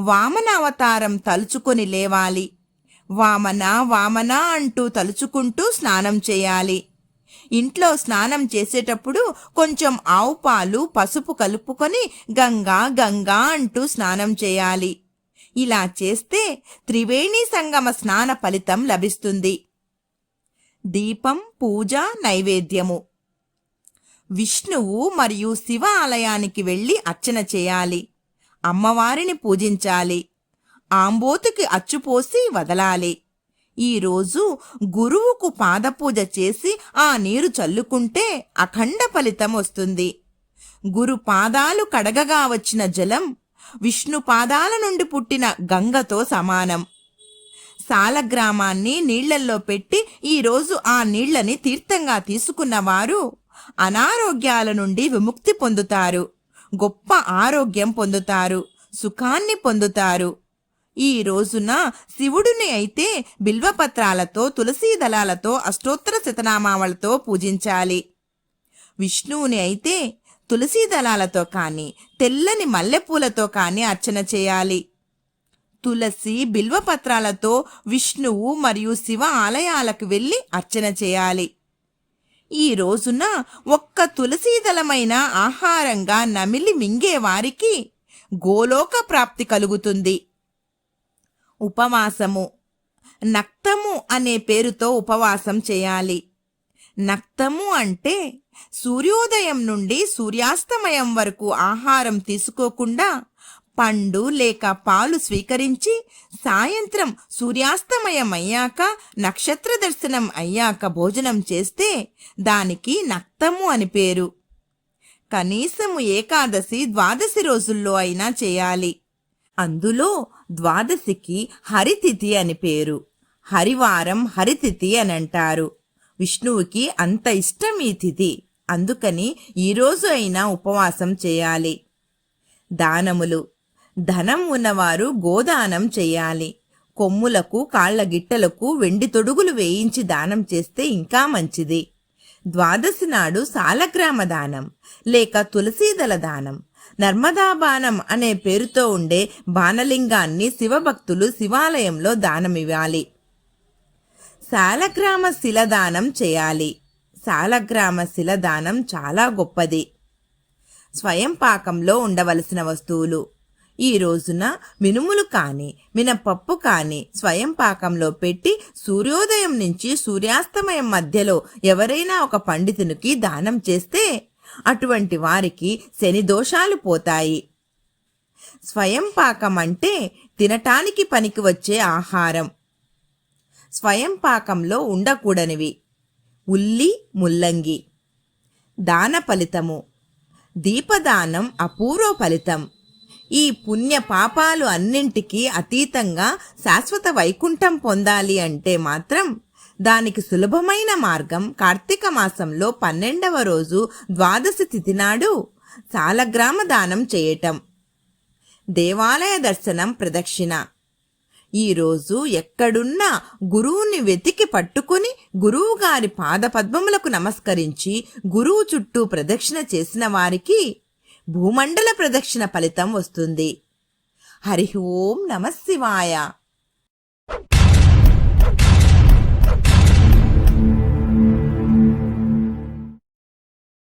వామన అవతారం తలుచుకొని లేవాలి. వామన వామన అంటూ తలుచుకుంటూ స్నానం చేయాలి. ఇంట్లో స్నానం చేసేటప్పుడు కొంచెం ఆవు పాలు పసుపు కలుపుకొని గంగా గంగా అంటూ స్నానం చేయాలి. ఇలా చేస్తే త్రివేణి సంగమ స్నాన ఫలితం లభిస్తుంది. దీపం పూజ నైవేద్యము. విష్ణువు మరియు శివ ఆలయానికి వెళ్ళి అర్చన చేయాలి. అమ్మవారిని పూజించాలి. ఆంబోతుకి అచ్చుపోసి వదలాలి. ఈరోజు గురువుకు పాదపూజ చేసి ఆ నీరు చల్లుకుంటే అఖండ ఫలితం వస్తుంది. గురు పాదాలు కడగగా వచ్చిన జలం విష్ణు పాదాల నుండి పుట్టిన గంగతో సమానం. సాలగ్రామాన్ని నీళ్ళల్లో పెట్టి ఈరోజు ఆ నీళ్ళని తీర్థంగా తీసుకున్నవారు అనారోగ్యాల నుండి విముక్తి పొందుతారు. గొప్ప ఆరోగ్యం పొందుతారు సుఖాన్ని పొందుతారు. ఈ రోజున శివుడిని అయితే బిల్వపత్రాలతో తులసీ దళాలతో అష్టోత్తర శతనామావళతో పూజించాలి. విష్ణువుని అయితే తులసీ దళాలతో కానీ తెల్లని మల్లెపూలతో కానీ అర్చన చేయాలి. తులసి బిల్వపత్రాలతో విష్ణువు మరియు శివ ఆలయాలకు వెళ్ళి అర్చన చేయాలి. ఈ రోజున ఒక్క తులసీదళమైన ఆహారంగా నమిలి మింగే వారికి గోలోక ప్రాప్తి కలుగుతుంది. ఉపవాసము. నక్తము అనే పేరుతో ఉపవాసం చేయాలి. నక్తము అంటే సూర్యోదయం నుండి సూర్యాస్తమయం వరకు ఆహారం తీసుకోకుండా పండు లేక పాలు స్వీకరించి సాయంత్రం సూర్యాస్తమయం అయ్యాక నక్షత్ర దర్శనం అయ్యాక భోజనం చేస్తే దానికి నక్తము అని పేరు. కనీసము ఏకాదశి ద్వాదశి రోజుల్లో అయినా చేయాలి. అందులో ద్వాదశికి హరితిథి అని పేరు. హరివారం హరితిథి అని అంటారు. విష్ణువుకి అంత ఇష్టం ఈ తిథి. అందుకని ఈరోజు అయినా ఉపవాసం చేయాలి. దానములు. ధనం ఉన్నవారు గోదానం చేయాలి. కొమ్ములకు కాళ్ళ గిట్టలకు వెండి తొడుగులు వేయించి దానం చేస్తే ఇంకా మంచిది. ద్వాదశి నాడు సాలగ్రామ దానం లేక తులసీదల దానం. నర్మదా బాణం అనే పేరుతో ఉండే బాణలింగాన్ని శివభక్తులు శివాలయంలో దానమివ్వాలి సాలగ్రామ శిలదానం చేయాలి. సాలగ్రామ శిలదానం చాలా గొప్పది. స్వయం పాకంలో ఉండవలసిన వస్తువులు ఈ రోజున మినుములు కానీ మినపప్పు కానీ స్వయం పాకంలో పెట్టి సూర్యోదయం నుంచి సూర్యాస్తమయం మధ్యలో ఎవరైనా ఒక పండితునికి దానం చేస్తే అటువంటి వారికి శని దోషాలు పోతాయి. స్వయం పాకం అంటే తినటానికి పనికి వచ్చే ఆహారం. స్వయం పాకంలో ఉండకూడనివి. ఉల్లి ముల్లంగి. దాన ఫలితము. దీపదానం అపూర్వ ఫలితం. ఈ పుణ్య పాపాలు అన్నింటికీ అతీతంగా శాశ్వత వైకుంఠం పొందాలి అంటే మాత్రం దానికి సులభమైన మార్గం కార్తీక మాసంలో పన్నెండవ రోజు ద్వాదశి తిథి నాడు సాలగ్రామ దానం చేయటం. దేవాలయ దర్శనం ప్రదక్షిణ. ఈరోజు ఎక్కడున్నా గురువుని వెతికి పట్టుకుని గురువు గారి పాదపద్మములకు నమస్కరించి గురువు చుట్టూ ప్రదక్షిణ చేసిన వారికి భూమండల ప్రదక్షిణ ఫలితం వస్తుంది. హరి ఓం నమ శివాయ.